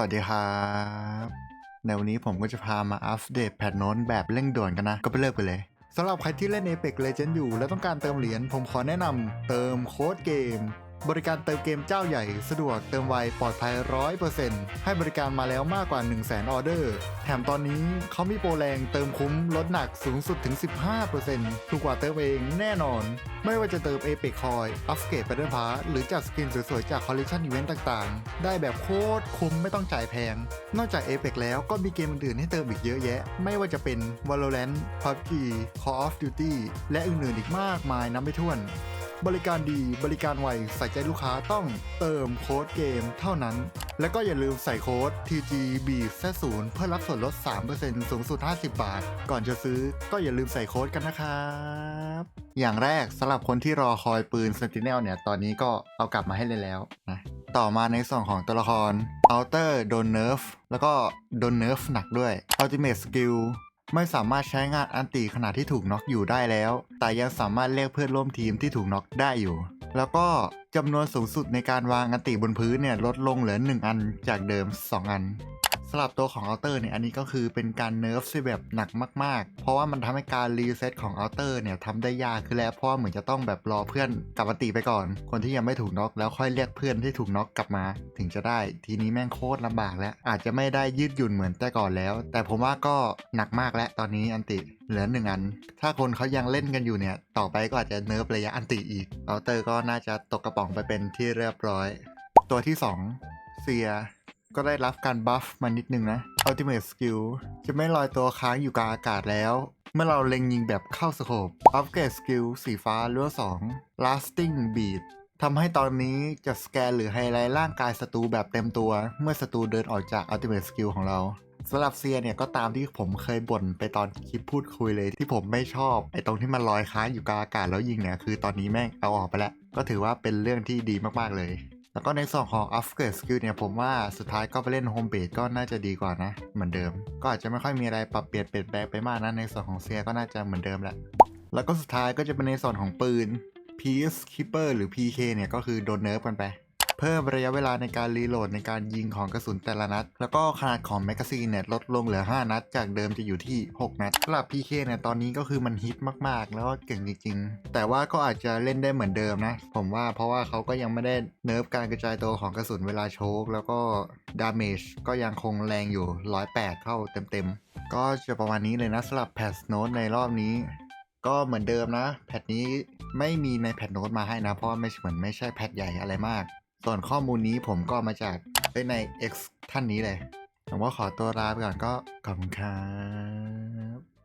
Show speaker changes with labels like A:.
A: วัสดีครับ ในวันนี้ผมก็จะพามาอัปเดตแพทโน้นแบบเร่งด่วนกันนะ ก็ไปเริ่มไปเลยสำหรับใครที่เล่น Apex Legends อยู่ และต้องการเติมเหรียญผมขอแนะนำเติมโค้ดเกม บริการเติมเกมเจ้าใหญ่ สะดวกเติมไวปลอดภัย 100%ให้บริการมาแล้วมากกว่า 1 0 0 0 0แออเดอร์ แถมตอนนี้เขามีโปรแรงเติมคุ้มลดหนักสูงสุดถึง 15%ถูกกว่าเติมเองแน่นอน ไม่ว่าจะเติม Apex Coin อัปเกรด Battle Pass หรือจัดสกินสวยๆ จากคอลเลคชันอีเวนต์ต่างๆ ได้แบบโคตรคุ้มไม่ต้องจ่ายแพง นอกจาก Apex แล้วก็มีเกมอื่นๆให้เติมอีกเยอะแยะ ไม่ว่าจะเป็น Valorant PUBG Call of Duty และอื่นๆอีกมากมายนับไม่ถ้วน บริการดีบริการไวใส่ใจลูกค้าต้องเติมโค้ดเกมเท่านั้น และก็อย่าลืมใส่โค้ด TG b 0 0เพื่อรับส่วนลด 3%สูงสุด 50 บาท ก่อนจะซื้อก็อย่าลืมใส่โค้ดกันนะครับอย่างแรกสำหรับคนที่รอคอยปืน Sentinel เนี่ย ตอนนี้ก็เอากลับมาให้เลยแล้วนะต่อมาในส่วนของตัวละคร Outer โดนเนิร์ฟแล้วก็โดนเนิร์ฟหนักด้วย Ultimate Skill ไม่สามารถใช้งานอันตีขณะที่ถูกน็อกอยู่ได้แล้ว แต่ยังสามารถเรียกเพื่อนร่วมทีมที่ถูกน็อกได้อยู่ แล้วก็จำนวนสูงสุดในการวางอันติบนพื้นเนี่ยลดลงเหลือ 1 อันจากเดิม 2 อัน สลับตัวของอัลเตอร์เนี่ยอันนี้ก็คือเป็นการเนิร์ฟที่แบบหนักมากๆ เพราะว่ามันทำให้การรีเซ็ตของอัลเตอร์เนี่ยทำได้ยากขึ้นแล้วเพราะเหมือนจะต้องแบบรอเพื่อนกลับมาตีไปก่อน คนที่ยังไม่ถูกน็อกแล้วค่อยเรียกเพื่อนที่ถูกน็อกกลับมา ถึงจะได้ ทีนี้แม่งโคตรลำบากแล้ว อาจจะไม่ได้ยืดหยุ่นเหมือนแต่ก่อนแล้ว แต่ผมว่าก็หนักมากแล้วตอนนี้อันติเหลือหนึ่งอัน ถ้าคนเขายังเล่นกันอยู่เนี่ย ต่อไปก็อาจจะเนิร์ฟระยะอันติอีกอัลเตอร์ก็น่าจะตกกระป๋องไปเป็นที่เรียบร้อย ตัวที่สองเซีย ก็ได้รับการบัฟมานิดนึงนะ Ultimate Skill จะไม่ลอยตัวค้างอยู่กลางอากาศแล้ว เมื่อเราเล็งยิงแบบเข้าสโคป Upgrade Skill สีฟ้าเลือ2 Lasting Beat ทำให้ตอนนี้จะสแกนหรือไฮไลท์ร่างกายศัตรูแบบเต็มตัว เมื่อศัตรูเดินออกจาก Ultimate Skill ของเราสำหรับเซียเนี่ยก็ตามที่ผมเคยบ่นไปตอนคลิปพูดคุยเลยที่ผมไม่ชอบ ไอ้ตรงที่มันลอยค้างอยู่กลางอากาศแล้วยิงเนี่ยคือตอนนี้แม่งเอาออกไปแล้ว ก็ถือว่าเป็นเรื่องที่ดีมากๆเลย แล้วก็ในส่วนของ upgrade skill เนี่ยผมว่าสุดท้ายก็ไปเล่น home base ก็น่าจะดีกว่านะ เหมือนเดิม ก็อาจจะไม่ค่อยมีอะไรปรับเปลี่ยนเปลี่ยนแปลงไปมากนะในส่วนของเซียก็น่าจะเหมือนเดิมแหละแล้วก็สุดท้ายก็จะเป็นในส่วนของปืน Peacekeeper หรือ PK เนี่ยก็คือโดนเนิร์ฟกันไป เพิ่มระยะเวลาในการรีโหลดในการยิงของกระสุนแต่ละนัด แล้วก็ขนาดของแมกกาซีนเนี่ยลดลงเหลือ 5 นัด จากเดิมจะอยู่ที่ 6 นัดสำหรับ PK เนี่ยตอนนี้ก็คือมันฮิตมากๆ แล้วก็เก่งจริงๆ แต่ว่าก็อาจจะเล่นได้เหมือนเดิมนะ ผมว่าเพราะว่าเขาก็ยังไม่ได้เนิร์ฟการกระจายตัวของกระสุนเวลาโชกแล้วก็ดาเมจก็ยังคงแรงอยู่ 108 เข้าเต็มๆ ก็จะประมาณนี้เลยนะสำหรับแพทโนตในรอบนี้ก็เหมือนเดิมนะ แพทนี้ไม่มีในแพทโน้ตมาให้นะ เพราะไม่เหมือนไม่ใช่แพทใหญ่อะไรมาก ส่วนข้อมูลนี้ผมก็มาจากใน X ท่านนี้เลยผมว่าขอตัวลาไปก่อนก็ขอบคุณครับ